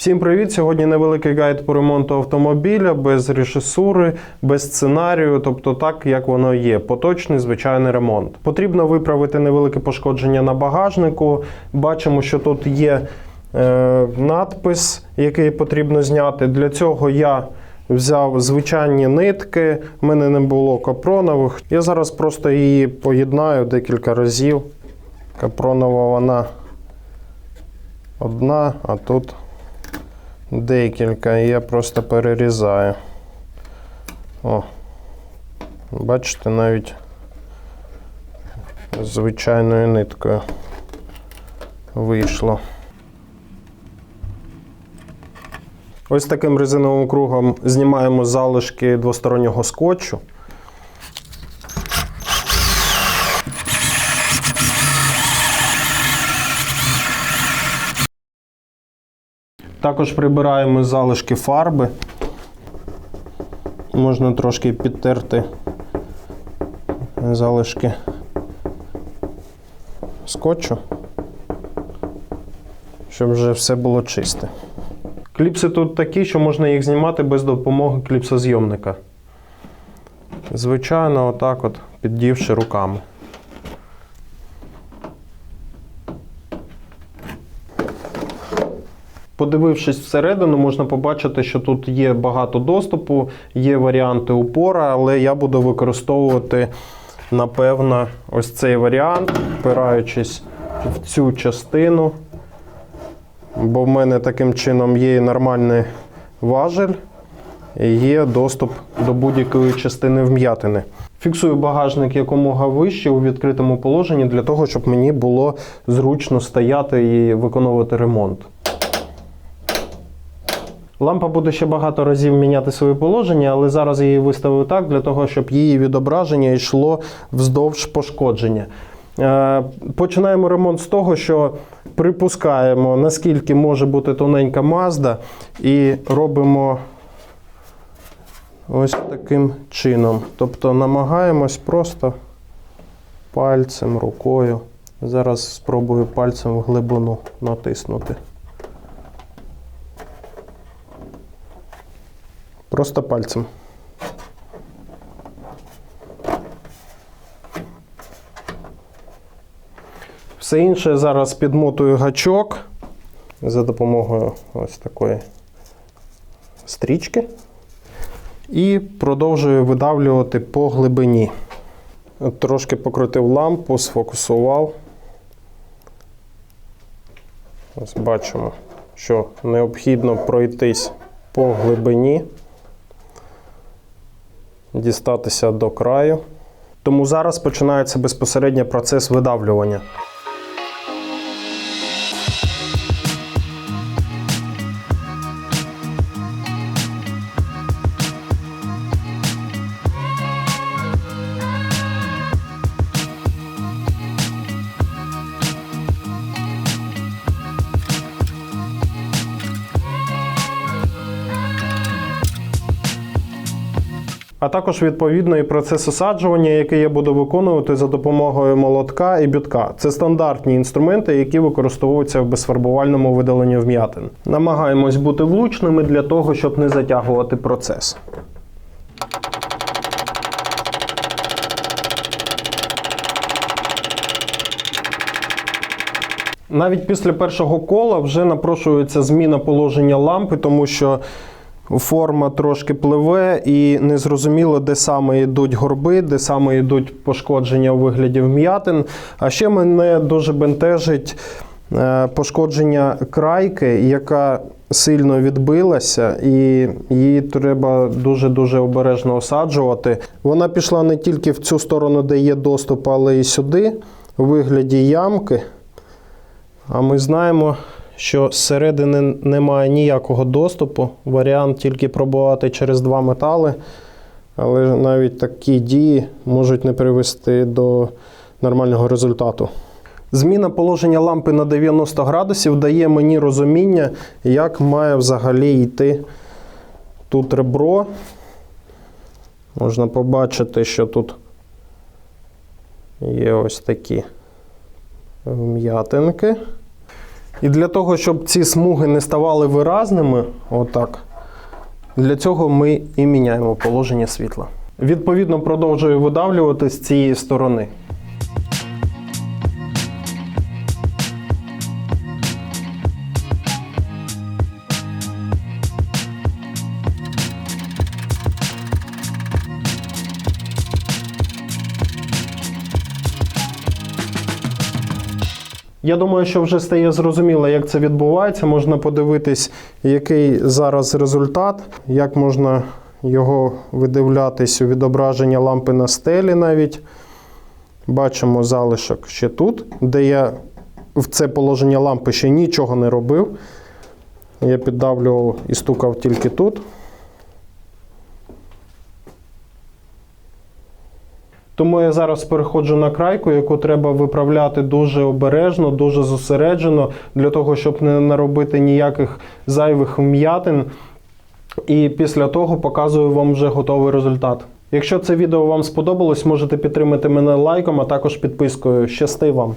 Всім привіт! Сьогодні невеликий гайд по ремонту автомобіля без режисури, без сценарію, тобто так, як воно є. Поточний звичайний ремонт. Потрібно виправити невелике пошкодження на багажнику. Бачимо, що тут є е, надпис, який потрібно зняти. Для цього я взяв звичайні нитки, в мене не було капронових. Я зараз просто її поєднаю декілька разів. Капронова вона одна, а тут декілька, і я просто перерізаю. О, бачите, навіть звичайною ниткою вийшло. Ось таким резиновим кругом знімаємо залишки двостороннього скотчу. Також прибираємо залишки фарби. Можна трошки підтерти залишки скотчу, щоб вже все було чисте. Кліпси тут такі, що можна їх знімати без допомоги кліпсозйомника. Звичайно, отак от, піддівши руками. Подивившись всередину, можна побачити, що тут є багато доступу, є варіанти упора, але я буду використовувати, напевно, ось цей варіант, впираючись в цю частину. Бо в мене таким чином є нормальний важель, і є доступ до будь-якої частини вм'ятини. Фіксую багажник якомога вище у відкритому положенні для того, щоб мені було зручно стояти і виконувати ремонт. Лампа буде ще багато разів міняти своє положення, але зараз я її виставив так, для того, щоб її відображення йшло вздовж пошкодження. Е, Починаємо ремонт з того, що припускаємо, наскільки може бути тоненька мазда, і робимо ось таким чином. Тобто намагаємось просто пальцем, рукою. Зараз спробую пальцем в глибину натиснути. Просто пальцем. Все інше зараз підмотую гачок за допомогою ось такої стрічки і продовжую видавлювати по глибині. Трошки покрутив лампу, сфокусував. Ось бачимо, що необхідно пройтись по глибині, дістатися до краю. Тому зараз починається безпосередньо процес видавлювання. А також відповідно і процес осаджування, який я буду виконувати за допомогою молотка і бітка. Це стандартні інструменти, які використовуються в безфарбувальному видаленні вм'ятин. Намагаємось бути влучними для того, щоб не затягувати процес. Навіть після першого кола вже напрошується зміна положення лампи, тому що форма трошки пливе і незрозуміло, де саме йдуть горби, де саме йдуть пошкодження у вигляді вм'ятин. А ще мене дуже бентежить е, пошкодження крайки, яка сильно відбилася, і її треба дуже-дуже обережно осаджувати. Вона пішла не тільки в цю сторону, де є доступ, але і сюди, у вигляді ямки. А ми знаємо, що зсередини немає ніякого доступу. Варіант тільки пробувати через два метали. Але навіть такі дії можуть не привести до нормального результату. Зміна положення лампи на 90 градусів дає мені розуміння, як має взагалі йти тут ребро. Можна побачити, що тут є ось такі вм'ятинки. І для того, щоб ці смуги не ставали виразними, отак, для цього ми і міняємо положення світла. Відповідно, продовжую видавлювати з цієї сторони. Я думаю, що вже стає зрозуміло, як це відбувається. Можна подивитись, який зараз результат, як можна його видивлятись у відображення лампи на стелі навіть. Бачимо залишок ще тут, де я в це положення лампи ще нічого не робив. Я піддавлював і стукав тільки тут. Тому я зараз переходжу на крайку, яку треба виправляти дуже обережно, дуже зосереджено, для того, щоб не наробити ніяких зайвих вм'ятин. І після того показую вам вже готовий результат. Якщо це відео вам сподобалось, можете підтримати мене лайком, а також підпискою. Щасти вам!